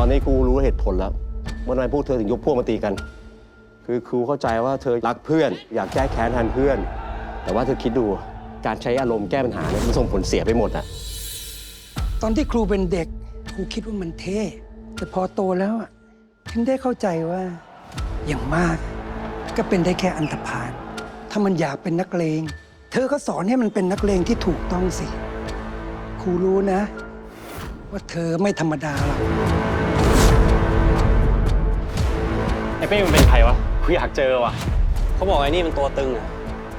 อนนี้กูรู้เหตุผลแล้วว่าทำไมพวกเธอถึงยกพวกมาตีกัน คือครูเข้าใจว่าเธอรักเพื่อน อยากแก้แค้นแทนเพื่อน แต่ว่าเธอคิดดูการใช้อารมณ์แก้ปัญหาเนี่ยมันส่งผลเสียไปหมดอะตอนที่ครูเป็นเด็กครูคิดว่ามันเท่ แต่พอโตแล้วอะถึงได้เข้าใจว่าอย่างมาก ก็เป็นได้แค่อันธพาลถ้ามันอยากเป็นนักเลง เธอก็สอนให้มันเป็นนักเลงที่ถูกต้องสิ ครูรู้นะ ว่าเธอไม่ธรรมดาหรอก ไอ้เป้มันเป็นใครวะกูอยากเจอว่ะ เขาบอกไอ้นี่มันตัวตึงอะ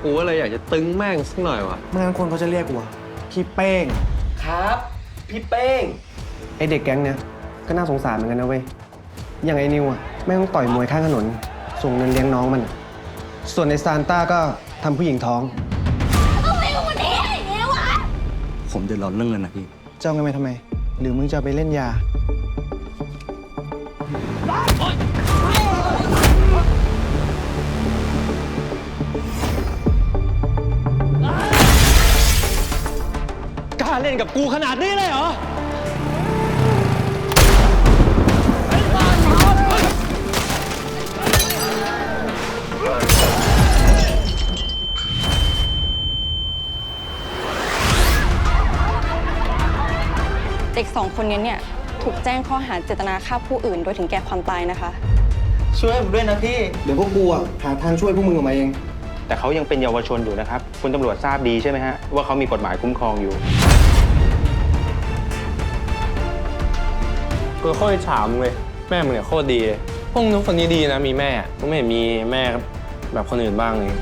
กูก็เลยอยากจะตึงแม่งสักหน่อยวะไม่งั้นคนเขาจะเรียกกูว่าพี่เป้ง ครับ พี่เป้ง ไอเด็กแก๊งเนี้ยก็น่าสงสารเหมือนกันนะเว้ย อย่างไอ้นิวอะแม่งต้องต่อยมวยข้างถนน ส่งเงินเลี้ยงน้องมัน ส่วนในซานต้าก็ทำผู้หญิงท้องผมเดือดร้อนเรื่องเงินนะพี่ จะเอาเงินไปทำไม หรือมึงจะเอาไปเล่นยา ล้าเล่นกับกูขนาดนี้เลยเหรอเด็กสองคนนี้เนี่ยถูกแจ้งข้อหาเจตนาฆ่าผู้อื่นโดยถึงแก่ความตายนะคะ ช่วยผมด้วยนะพี่ เดี๋ยวพวกกูอะหาทางช่วยพวกมึงออกมาเอง แต่เขายังเป็นเยาวชนอยู่นะครับ คุณตำรวจทราบดีใช่ไหมฮะว่าเขามีกฎหมายคุ้มครองอยู่ กูโคตรอิจฉามเลย แม่มึงเนี่ยโคตรดีเลยพวกมึงทุกคนนี้ดีนะมีแม่มึงไม่เห็นมีแม่แบบคนอื่นบ้างเลย